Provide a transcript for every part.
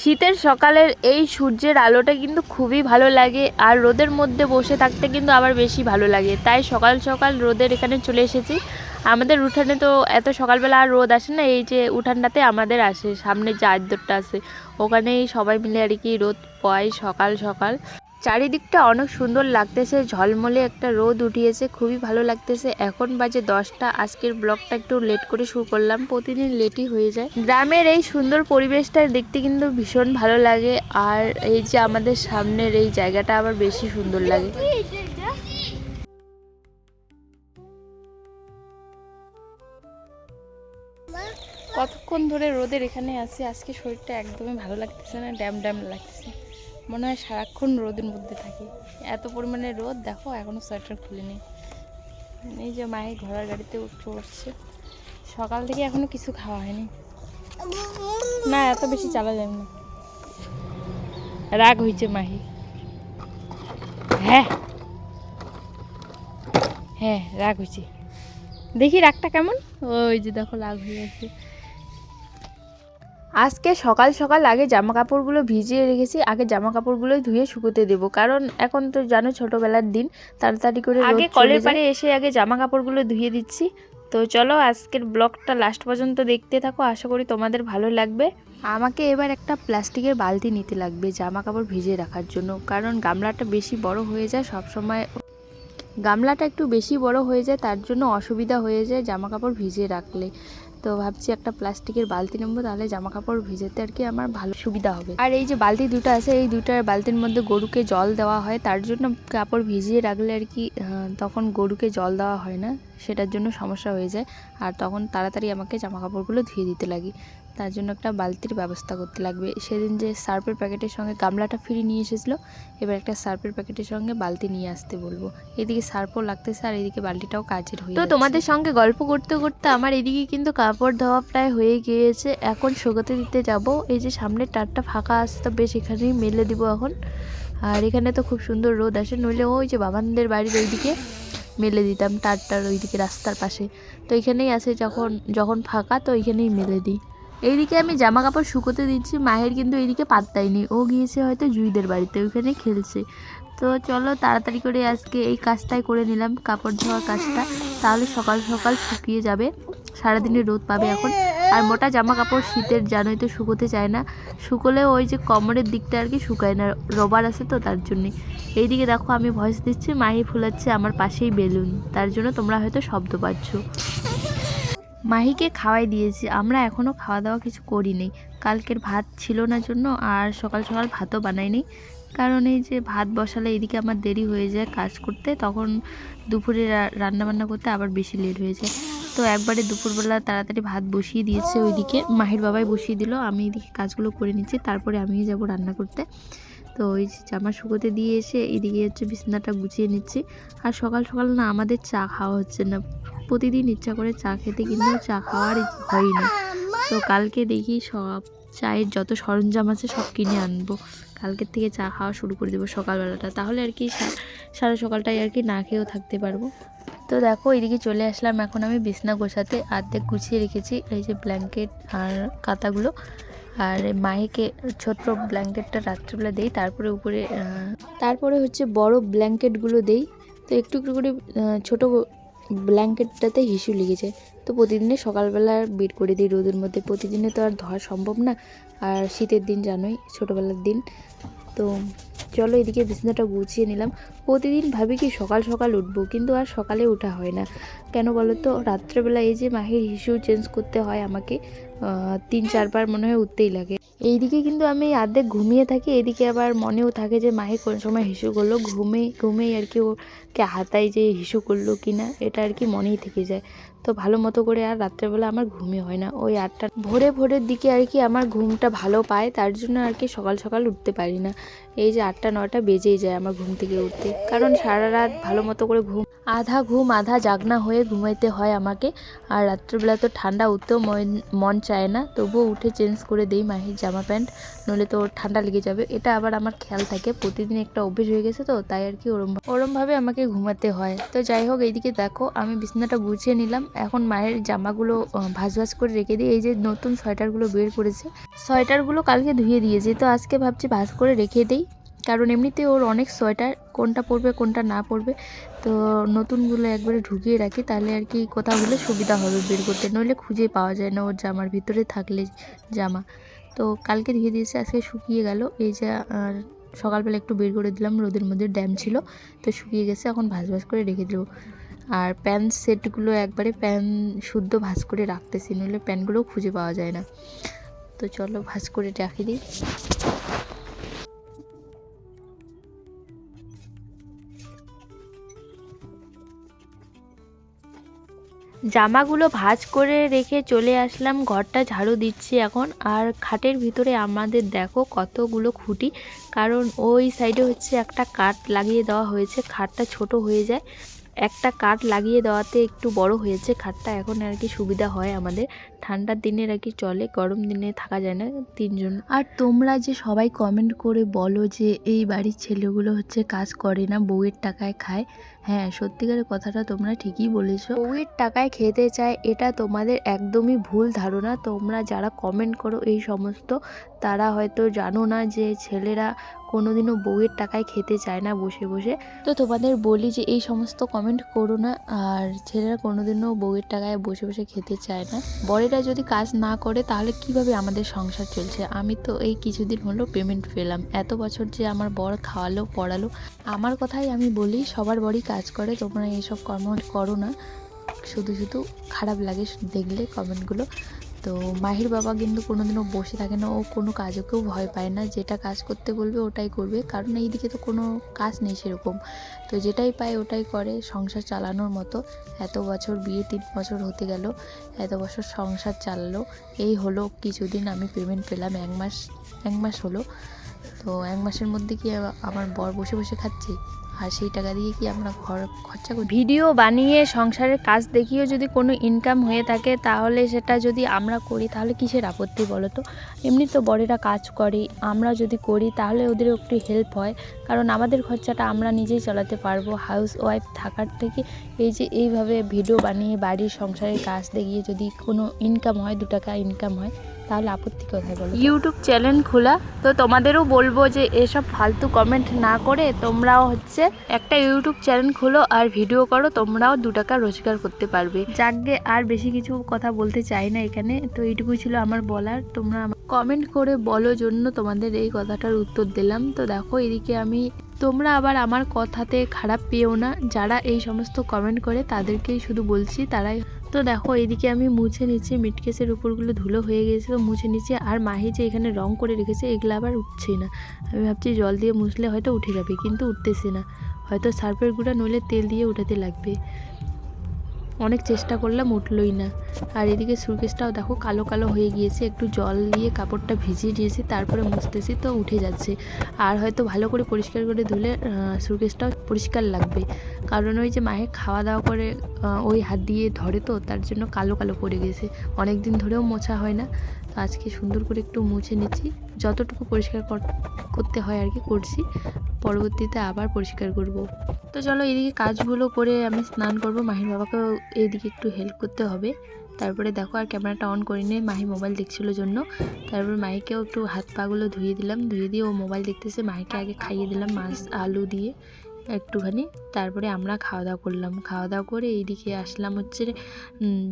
শীতের সকালের এই সূর্যের আলোটা কিন্তু খুবই ভালো লাগে, আর রোদের মধ্যে বসে থাকতে কিন্তু আবার বেশি ভালো লাগে। তাই সকাল সকাল রোদের এখানে চলে এসেছি। আমাদের উঠানে তো এত সকালবেলা আর রোদ আসে না, এই যে উঠানটাতে আমাদের আসে, সামনে যে আদ্যরটা আসে ওখানেই সবাই মিলে আর কি রোদ পায় সকাল সকাল। চারিদিকটা অনেক সুন্দর লাগতেছে, ঝলমলে একটা রোদ উঠিয়েছে, খুবই ভালো লাগতেছে। এখন বাজে দশটা, আজকের ব্লগটা একটু লেট করে শুরু করলাম, প্রতিদিন লেটই হয়ে যায়। গ্রামের এই সুন্দর পরিবেশটা দেখতে কিন্তু ভীষণ ভালো লাগে, আর এই যে আমাদের সামনের এই জায়গাটা আবার বেশি সুন্দর লাগে। কতক্ষণ ধরে রোদের এখানে আছি, আজকে শরীরটা একদমই ভালো লাগতেছে না ড্যাম ড্যাম লাগতেছে। মনে হয় সারাক্ষণ রোদের মধ্যে থাকি। এত পরিমাণে রোদ, দেখো, এখনও সোয়েটার খুলিনি। এই যে মায়ের ঘোড়ার গাড়িতে উঠছে সকাল থেকে এখনও কিছু খাওয়া হয়নি। না, এত বেশি চালা যাবে না। রাগ হয়েছে মাহি। হ্যাঁ। হ্যাঁ রাগ হয়েছে দেখি রাগটা কেমন? ওই যে দেখো, রাগ হয়ে আছে। আজকে সকাল সকাল আগে জামা কাপড়গুলো ভিজিয়ে রেখেছি আগে জামা কাপড়গুলো ধুয়ে শুকোতে দেবো। কারণ এখন তো জানো ছোটবেলার দিন তাড়াতাড়ি করে আগে কলের পাড়ে এসে আগে জামা কাপড়গুলো ধুয়ে দিচ্ছি। তো চলো আজকের ব্লগটা লাস্ট পর্যন্ত দেখতে থাকো আশা করি তোমাদের ভালো লাগবে। আমাকে এবার একটা প্লাস্টিকের বালতি নিতে লাগবে জামা কাপড় ভিজিয়ে রাখার জন্য কারণ গামলাটা বেশি বড় হয়ে যায় সব সময় গামলাটা একটু বেশি বড় হয়ে যায় তার জন্য অসুবিধা হয়ে যায় জামা কাপড় ভিজিয়ে রাখলে। তো ভাবছি একটা প্লাস্টিকের বালতি নেব, তাহলে জামা কাপড় ভিজেতে আর কি আমার ভালো সুবিধা হবে। আর এই যে বালতি দুটো আছে, এই দুটার বালতির মধ্যে গরুকে জল দেওয়া হয়, তার জন্য কাপড় ভিজিয়ে রাখলে আর কি তখন গরুকে জল দেওয়া হয় না। সেটার জন্য সমস্যা হয়ে যায়। আর তখন তাড়াতাড়ি আমাকে জামা কাপড়গুলো ধুয়ে দিতে লাগে। তার জন্য একটা বালতির ব্যবস্থা করতে লাগবে। সেদিন যে সার্ফের প্যাকেটের সঙ্গে গামলাটা ফ্রি নিয়ে এসেছিল এবার একটা সার্ফের প্যাকেটের সঙ্গে বালতি নিয়ে আসতে বলব। এদিকে সার্ফও লাগতেছে আর এদিকে বালতিটাও কাজের হয়ে তো তোমাদের সঙ্গে গল্প করতে করতে আমার এদিকে কিন্তু কাপড় ধোয়া প্রায় হয়ে গিয়েছে। এখন শুকোতে দিতে যাব। এই যে সামনের টারটা ফাঁকা আছে তো বেশ এখানেই মেলে দিব এখন। আর এখানে তো খুব সুন্দর রোদ আসে। নইলে ওই যে বাবানদের বাড়ির ওইদিকে মেলে দিতাম টারটার ওইদিকে রাস্তার পাশে। তো এখানেই আছে যখন যখন ফাঁকা, তো ওইখানেই মেলে দিই। এইদিকে আমি জামা কাপড় শুকোতে দিচ্ছি, মায়ের কিন্তু এইদিকে পাত্তাই নেই। ও গিয়েছে হয়তো জুইদের বাড়িতে, ওইখানে খেলছে। তো চলো তাড়াতাড়ি করে আজকে এই কাজটাই করে নিলাম, কাপড় ধোয়ার কাজটা। তাহলে সকাল সকাল শুকিয়ে যাবে সারাদিনে রোদ পাবে এখন। আর মোটা জামা কাপড় শীতের জানোই তো শুকোতে চায় না। শুকোলে ওই যে কোমরের দিকটা আর কি শুকায় না, রবার আছে তো তার জন্যে। এইদিকে দেখো আমি ভয়েস দিচ্ছি, মাহি ফুলাচ্ছে আমার পাশেই বেলুন, তার জন্য তোমরা হয়তো শব্দ পাচ্ছ। মাহিকে খাওয়াই দিয়েছি, আমরা এখনও খাওয়া দাওয়া কিছু করি করিনি। কালকের ভাত ছিল না জন্য আর সকাল সকাল ভাতও বানাইনি। কারণ এই যে ভাত বসালে এদিকে আমার দেরি হয়ে যায় কাজ করতে, তখন দুপুরে রান্না বান্না করতে আবার বেশি লেট হয়ে যায়। তো একবারে দুপুরবেলা তাড়াতাড়ি ভাত বসিয়ে দিয়েছে ওইদিকে। মাহির বাবাই বসিয়ে দিল, আমি এদিকে কাজগুলো করে নিচ্ছি, তারপরে আমিই যাব রান্না করতে। তো ওই জামা শুকোতে দিয়ে এসে এদিকে হচ্ছে বিছানাটা গুছিয়ে নিচ্ছি। আর সকাল সকাল না আমাদের চা খাওয়া হচ্ছে না। প্রতিদিন ইচ্ছা করে চা খেতে কিন্তু চা খাওয়ার হয়ই না। তো কালকে দেখি সব চায়ের যত সরঞ্জাম আছে সব কিনে আনব। কালকের থেকে চা খাওয়া শুরু করে দেবো সকালবেলাটা। তাহলে আর কি সারা সকালটাই আর কি না খেয়েও থাকতে পারব। তো দেখো, এদিকে চলে আসলাম। এখন আমি বিছনা গোছাতে আর্ধেক গুছিয়ে রেখেছি, এই যে ব্ল্যাঙ্কেট আর কাতাগুলো আর মাহিকে ছোট্ট ব্ল্যাঙ্কেটটা রাত্রিবেলা দেই, তারপরে উপরে তারপরে হচ্ছে বড় ব্ল্যাঙ্কেটগুলো দেই। তো একটু একটু করে ছোট ব্ল্যাঙ্কেটটাতে হিসু লেগেছে তো প্রতিদিনে সকালবেলা বের করে দিই রোদের মধ্যে। প্রতিদিনে তো আর ধোয়া সম্ভব না। আর শীতের দিন জানোই, ছোটোবেলার দিন। তো চলো এদিকে বিছানাটা গুছিয়ে নিলাম। প্রতিদিন ভাবি কি সকাল সকাল উঠবো, কিন্তু আর সকালে ওঠা হয় না। কেন বলো তো? রাত্রেবেলা এই যে মাহির হিসু চেঞ্জ করতে হয় আমাকে তিন চারবার মনে হয় উঠতেই লাগে। এইদিকে কিন্তু আমি আর্ধেক ঘুমিয়ে থাকি, এদিকে আবার মনেও থাকে যে মাহি কোন সময় হিসু করল, ঘুমে, ঘুমেই আর কি ওকে হাতায় যে হিসু করল কি না এটা আর কি মনেই থেকে যায়। তো ভালো মতো করে আর রাত্রেবেলা আমার ঘুমই হয় না। ওই আটটা ভোরে ভোরের দিকে আর কি আমার ঘুমটা ভালো পায়, তার জন্য আর কি সকাল সকাল উঠতে পারি না। এই যে আটটা নটা বেজেই যায় আমার ঘুম থেকে উঠতে। কারণ সারা রাত ভালো মতো করে ঘুম, আধা ঘুম, আধা জাগনা হয়ে ঘুমাইতে হয় আমাকে। আর রাত্রেবেলা তো ঠান্ডা উঠতেও মন- চায় না, তবুও উঠে চেঞ্জ করে দেই মাহির জামা প্যান্ট, নইলে তো ঠান্ডা লেগে যাবে। এটা আবার আমার খেয়াল থাকে, প্রতিদিন একটা অভ্যেস হয়ে গেছে তো, তাই আর কি ওরম, ওরমভাবে আমাকে ঘুমাতে হয়। তো যাই হোক, এইদিকে দেখো, আমি বিছানাটা গুছিয়ে নিলাম। এখন মায়ের জামাগুলো ভাঁজ ভাঁজ করে রেখে দিই এই যে নতুন সোয়েটারগুলো বের করেছে। সোয়েটারগুলো কালকে ধুয়ে দিয়েছি, তো আজকে ভাবছি ভাঁজ করে রেখে দিই। কারণ এমনিতে ওর অনেক সোয়েটার, কোনটা পরবে, কোনটা না পরবে। তো নতুনগুলো একবারে ঢুকিয়ে রাখি, তাহলে আর কি কোথাও গেলে সুবিধা হবে বের করতে। নইলে খুঁজে পাওয়া যায় না ওর জামার ভিতরে থাকলে জামা। তো কালকে ধুয়ে দিয়েছে, আজকে শুকিয়ে গেল। এই যে, আর সকালবেলা একটু বের করে দিলাম, রোদের মধ্যে ড্যাম ছিল, তো শুকিয়ে গেছে, এখন ভাজ ভাজ করে রেখে দেবো। আর প্যান্ট সেটগুলো একবারে প্যান শুদ্ধ ভাজ করে রাখতেছি, নইলে প্যান্টগুলোও খুঁজে পাওয়া যায় না। তো চলো ভাজ করে রাখি দিই জামাগুলো ভাঁজ করে রেখে চলে আসলাম, ঘরটা ঝাড়ু দিচ্ছি এখন। আর খাটের ভিতরে আমাদের দেখো কতগুলো খুঁটি, কারণ ওই সাইডে হচ্ছে একটা কাঠ লাগিয়ে দেওয়া হয়েছে, খাটটা ছোট হয়ে যায়। একটা কাঠ লাগিয়ে দেওয়াতে একটু বড় হয়েছে খাটটা, এখন আর কি সুবিধা হয় আমাদের। ঠান্ডার দিনে আর কি চলে, গরম দিনে থাকা যায় না তিনজন। আর তোমরা যে সবাই কমেন্ট করে বলো যে এই বাড়ির ছেলেগুলো হচ্ছে কাজ করে না, বউয়ের টাকায় খায় হ্যাঁ সত্যিকারের কথাটা তোমরা ঠিকই বলেছ। বউয়ের টাকায় খেতে চায়, এটা তোমাদের একদমই ভুল ধারণা। তোমরা যারা কমেন্ট করো এই সমস্ত, তারা হয়তো জানো না যে ছেলেরা কোনোদিনও বউয়ের টাকায় খেতে চায় না বসে বসে। তো তোমাদের বলি যে এই সমস্ত কমেন্ট করো না, আর ছেলেরা কোনোদিনও বউয়ের টাকায় বসে বসে খেতে চায় না। বরেরা যদি কাজ না করে, তাহলে কীভাবে আমাদের সংসার চলছে? আমি তো এই কিছুদিন হলো পেমেন্ট পেলাম। এত বছর যে আমার বর খাওয়ালো, পড়ালো, আমার কথাই আমি বলি, সবার বড়ই কাজ করে তোমরা এইসব কমেন্ট করো না। শুধু শুধু খারাপ লাগে দেখলে কমেন্টগুলো তো মাহির বাবা কিন্তু কোনোদিনও বসে থাকে না, ও কোনো কাজকেও ভয় পায় না। যেটা কাজ করতে বলবে ওটাই করবে, কারণ এইদিকে তো কোনো কাজ নেই সেরকম। তো যেটাই পায় ওটাই করে, সংসার চালানোর মতো। এত বছর বিয়ে তিন বছর হতে গেল, এত বছর সংসার চালালো। এই হলো, কিছুদিন আমি পেমেন্ট পেলাম, এক মাস এক মাস হলো। তো এক মাসের মধ্যে কি আমার বর বসে বসে খাচ্ছে? আর সেই টাকা দিয়ে কি আমরা ঘর, খরচা করি? ভিডিও বানিয়ে সংসারের কাজ দেখিয়েও যদি কোনো ইনকাম হয়ে থাকে, তাহলে সেটা যদি আমরা করি, তাহলে কিসের আপত্তি বলো তো? এমনি তো বড়েরা কাজ করে, আমরা যদি করি, তাহলে ওদের একটু হেল্প হয়। কারণ আমাদের খরচাটা আমরা নিজেই চালাতে পারব। হাউস ওয়াইফ থাকার থেকে এই যে এইভাবে ভিডিও বানিয়ে বাড়ির সংসারের কাজ দেখিয়ে যদি কোনো ইনকাম হয়, দু টাকা ইনকাম হয় তাহলে আপত্তি কোথায় বলো ইউটিউব চ্যানেল খোলা। তো তোমাদেরও বলব যে এসব ফালতু কমেন্ট না করে তোমরাও হচ্ছে একটা ইউটিউব চ্যানেল খোলো আর ভিডিও করো তোমরাও দু টাকা রোজগার করতে পারবে। যাকগে আর বেশি কিছু কথা বলতে চাই না এখানে তো এইটুকুই ছিল আমার বলার। তোমরা কমেন্ট করে বলো জন্য তোমাদের এই কথাটার উত্তর দিলাম। তো দেখো এদিকে আমি তোমরা আবার আমার কথাতে খারাপ পেও না। যারা এই সমস্ত কমেন্ট করে তাদেরকেই শুধু বলছি তারাই তো দেখো এইদিকে আমি মুছে নিচ্ছি মিটকেসের উপরগুলো ধুলো হয়ে গিয়েছিল, মুছে নিচ্ছি। আর মাহি যে এখানে রং করে রেখেছে, এগুলো আবার উঠছেই না। আমি ভাবছি জল দিয়ে মুছলে হয়তো উঠে যাবে, কিন্তু উঠতেছে না। হয়তো সার্ফের গুঁড়া নইলে তেল দিয়ে উঠাতে লাগবে। অনেক চেষ্টা করলাম, উঠলই না। আর এদিকে সুরকেসটাও দেখো কালো কালো হয়ে গিয়েছে, একটু জল দিয়ে কাপড়টা ভিজিয়ে দিয়েছি, তারপরে মুছতেছি, তো উঠে যাচ্ছে। আর হয়তো ভালো করে পরিষ্কার করে ধুলে সুরকেসটাও পরিষ্কার লাগবে। কারণ ওই যে মায়ের খাওয়া দাওয়া করে ওই হাত দিয়ে ধরে তো, তার জন্য কালো কালো পড়ে গেছে। অনেক দিন ধরেও মোছা হয় না। তো আজকে সুন্দর করে একটু মুছে নিচ্ছি। যতটুকু পরিষ্কার কর- করতে হয় আর কি করছি। পরবর্তীতে আবার পরিষ্কার করব। তো চলো এদিকে কাজগুলো করে আমি স্নান করব। মাহির বাবাকেও এইদিকে একটু হেল্প করতে হবে। তারপরে দেখো আর ক্যামেরাটা অন করে নিয়ে মাহি মোবাইল দেখছিল জন্য। তারপর মাহিকেও একটু হাত পাগুলো ধুয়ে দিলাম। ধুয়ে দিয়ে ও মোবাইল দেখতেছে। মাহিকে আগে খাইয়ে দিলাম মাছ, আলু দিয়ে। একটুখানি। তারপরে আমরা খাওয়া দাওয়া করলাম। খাওয়া দাওয়া করে এইদিকে আসলাম হচ্ছে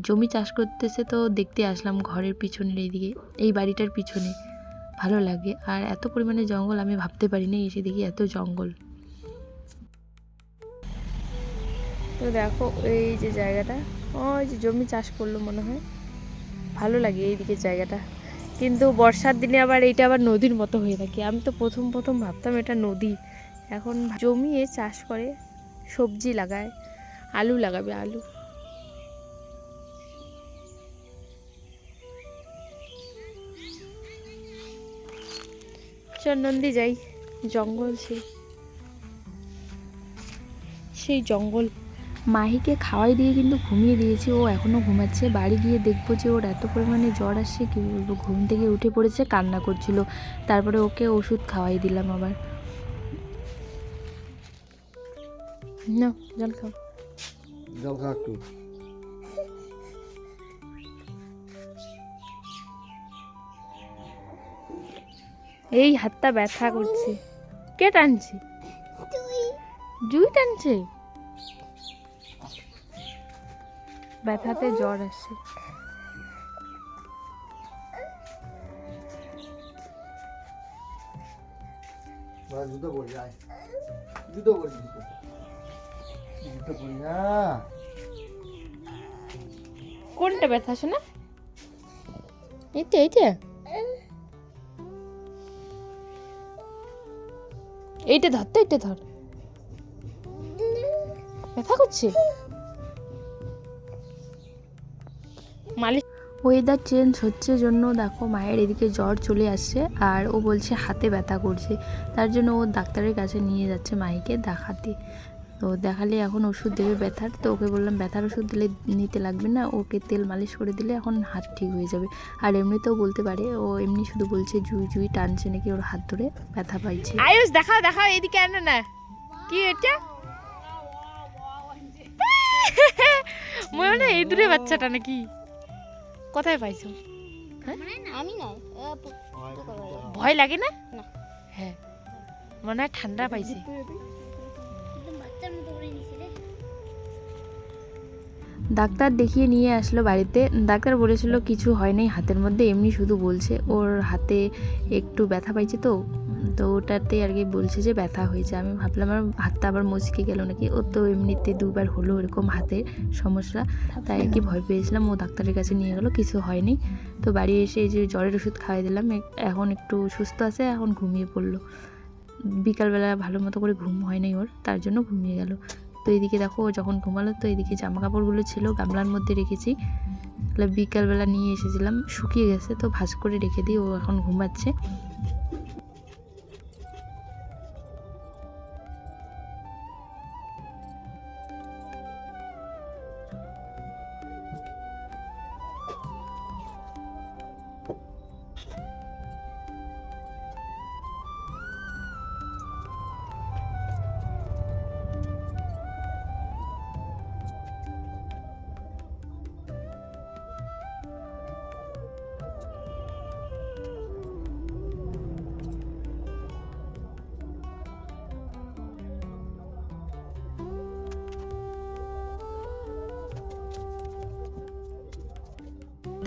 জমি চাষ করতেছে তো দেখতে আসলাম ঘরের পিছনের এইদিকে, এই বাড়িটার পিছনে। ভালো লাগে। আর এত পরিমাণে জঙ্গল আমি ভাবতে পারি পারিনি এসে দেখি এত জঙ্গল। তো দেখো এই যে জায়গাটা, ওই যে জমি চাষ করল মনে হয়। ভালো লাগে এইদিকে জায়গাটা। কিন্তু বর্ষার দিনে আবার এইটা আবার নদীর মতো হয়ে থাকে। আমি তো প্রথম প্রথম ভাবতাম এটা নদী। এখন জমিয়ে চাষ করে, সবজি লাগায়, আলু লাগাবে আলু। চল নন্দী যাই, জঙ্গল সেই। সেই জঙ্গল। মাহিকে খাওয়াই দিয়ে কিন্তু ঘুমিয়ে দিয়েছি, ও এখনও ঘুমাচ্ছে। বাড়ি গিয়ে দেখব যে ওর এত পরিমাণে জ্বর আসছে, কি বলব? ঘুম থেকে উঠে পড়েছে, কান্না করছিল। তারপরে ওকে ওষুধ খাওয়াই দিলাম আবার। নাও জল খাও জল খাও একটু এই হাতটা ব্যথা করছে। কে টানছে? জুই টানছে? ব্যথাতে জ্বর আসছে। জুতো পড়ে যায় জুতো পড়ে কোনটা ব্যথা শোনা এইটা এইটা। এইটা ধর তো এইটা ধর। ব্যথা করছে? মালিশ ওয়েদার চেঞ্জ হচ্ছে জন্য দেখো মায়ের এদিকে জ্বর চলে আসছে আর ও বলছে হাতে ব্যথা করছে। তার জন্য ও ডাক্তারের কাছে নিয়ে যাচ্ছে মাইকে দেখাতে। তো দেখালে এখন ওষুধ দেবে ব্যথার। তো ওকে বললাম ব্যথার ওষুধ দিলে নিতে লাগবে না। ওকে তেল মালিশ করে দিলে এখন হাত ঠিক হয়ে যাবে। আর এমনিতেও বলতে পারে ও এমনি শুধু বলছে জুই জুই টানছে নাকি ওর হাত ধরে ব্যথা পাইছে। আয়ুষ দেখাও দেখাও এদিকে আনো না। কি এটা? মনে হয় এই দূরে বাচ্চাটা নাকি। কোথায় পাইছো? আমি নয় ভয় লাগে না। না। হ্যাঁ। মনে হয় ঠান্ডা পাইছে। ডাক্তার দেখিয়ে নিয়ে আসলো বাড়িতে। ডাক্তার বলেছিল কিছু হয়নি হাতের মধ্যে এমনি শুধু বলছে। ওর হাতে একটু ব্যথা পাইছে তো তো ওটাতে আর কি বলছে যে ব্যথা হয়েছে। আমি ভাবলাম আমার হাতটা আবার মুচকে গেল নাকি? ও তো এমনিতে দুবার হলো এরকম হাতে সমস্যা। তাই আর কি ভয় পেয়েছিলাম। ও ডাক্তারের কাছে নিয়ে গেলো, কিছু হয়নি তো বাড়ি এসে যে জ্বরের ওষুধ খাওয়াই দিলাম। এখন একটু সুস্থ আছে, এখন ঘুমিয়ে পড়ল। বিকালবেলা ভালো মতো করে ঘুম হয় নাই ওর, তার জন্য ঘুমিয়ে গেল। তো এদিকে দেখো ও যখন ঘুমালো, তো এইদিকে জামা কাপড়গুলো ছিল, গামলার মধ্যে রেখেছি। বিকালবেলা নিয়ে এসেছিলাম, শুকিয়ে গেছে, তো ভাজ করে রেখে দিই, ও এখন ঘুমাচ্ছে।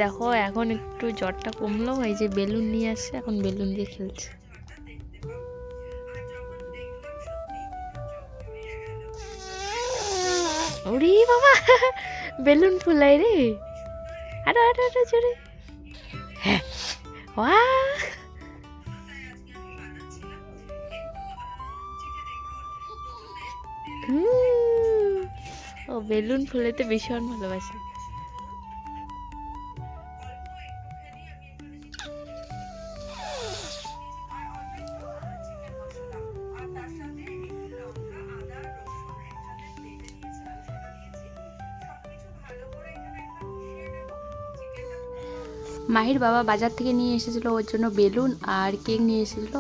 দেখো, এখন একটু জ্বরটা কমলো, এই যে বেলুন নিয়ে আসছে এখন বেলুন দিয়ে খেলছে। ওরে বাবা, বেলুন ফুলাই রে। আরও আরও আরও জোরে। হ্যাঁ ও বেলুন ফুলাতে ভীষণ ভালোবাসে। মাহির বাবা বাজার থেকে নিয়ে এসেছিল ওর জন্য বেলুন আর কেক নিয়ে এসেছিল।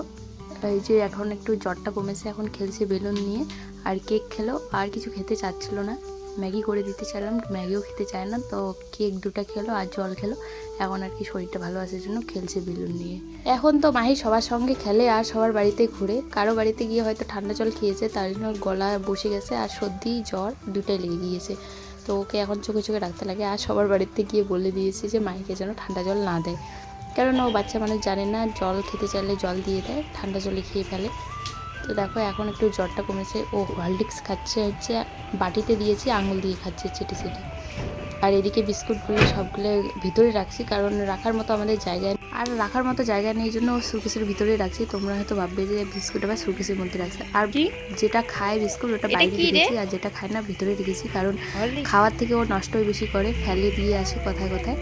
এই যে এখন একটু জ্বরটা কমেছে, এখন খেলছে বেলুন নিয়ে। আর কেক খেলো, আর কিছু খেতে চাচ্ছিল না। ম্যাগি করে দিতে চাইলাম, ম্যাগিও খেতে চায় না, তো কেক দুটা খেলো আর জল খেলো। এখন আর কি শরীরটা ভালো আসার জন্য খেলছে বেলুন নিয়ে। এখন তো মাহি সবার সঙ্গে খেলে আর সবার বাড়িতে ঘুরে। কারও বাড়িতে গিয়ে হয়তো ঠান্ডা জল খেয়েছে, তার জন্য গলা বসে গেছে আর সর্দি, জ্বর দুটাই লেগে গিয়েছে। তো ওকে এখন চোখে চোখে রাখতে লাগে আর সবার বাড়িতে গিয়ে বলে দিয়েছি যে মাইকে যেন ঠান্ডা জল না দেয়। কেননা ও বাচ্চা মানুষ জানে না, জল খেতে চাইলে জল দিয়ে দেয়, ঠান্ডা জলে খেয়ে ফেলে। তো দেখো, এখন একটু জ্বরটা কমেছে। ও হরলিক্স খাচ্ছে হচ্ছে, বাটিতে দিয়েছি, আঙুল দিয়ে খাচ্ছে, চেটে চেটে। আর এদিকে বিস্কুটগুলো সবগুলো ভিতরে রাখছি কারণ রাখার মতো আমাদের জায়গায় আর রাখার মতো জায়গা নেই জন্য সুকেসের ভিতরে রাখছি। তোমরা হয়তো ভাববে যে বিস্কুট আবার সুকেসের মধ্যে রাখছে। আর যেটা খায় বিস্কুট ওটা বাইরে রেখেছি আর যেটা খায় না ভিতরে রেখেছি কারণ খাওয়ার থেকে ও নষ্টই বেশি করে ফেলে দিয়ে আসে কথায় কথায়।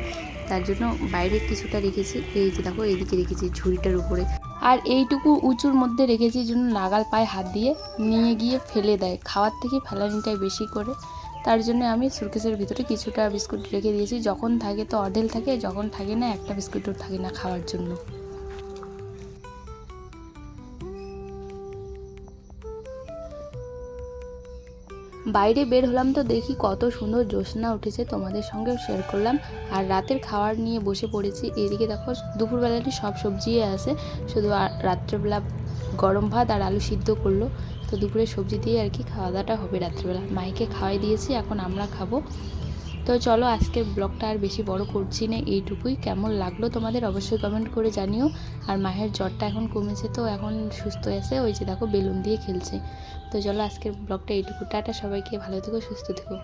তার জন্য বাইরে কিছুটা রেখেছি এই যে দেখো এইদিকে রেখেছি ঝুড়িটার উপরে। আর এইটুকু উঁচুর মধ্যে রেখেছি জন্য নাগাল পায়ে হাত দিয়ে নিয়ে গিয়ে ফেলে দেয়। খাওয়ার থেকে ফেলানিটাই বেশি করে। তার জন্য আমি সুরকেসের ভিতরে কিছুটা বিস্কুট রেখে দিয়েছি। যখন থাকে তো অঢেল থাকে, যখন থাকে না, একটা বিস্কুটও থাকে না খাওয়ার জন্য। বাইরে বের হলাম তো দেখি কত সুন্দর জ্যোৎস্না উঠেছে, তোমাদের সঙ্গেও শেয়ার করলাম। আর রাতের খাবার নিয়ে বসে পড়েছি। এদিকে দেখো, দুপুরবেলাটি সব সবজি আছে। শুধু রাত্রেবেলা গরম ভাত আর আলু সিদ্ধ করল। তো দুপুরে সবজি দিয়ে আর কি খাওয়া দাওয়াটা হবে রাত্রিবেলা। মাইকে খাওয়াই দিয়েছি, এখন আমরা খাব। তো চলো আজকের ব্লগটা আর বেশি বড় করছি না, এইটুকুই। কেমন লাগল তোমাদের অবশ্যই কমেন্ট করে জানিও। আর মায়ের জ্বরটা এখন কমেছে তো এখন সুস্থ আছে, ওই যে দেখো বেলুন দিয়ে খেলছে। তো চলো আজকের ব্লগটা এইটুকু। টাটা সবাইকে, ভালো থেকো, সুস্থ থেকো।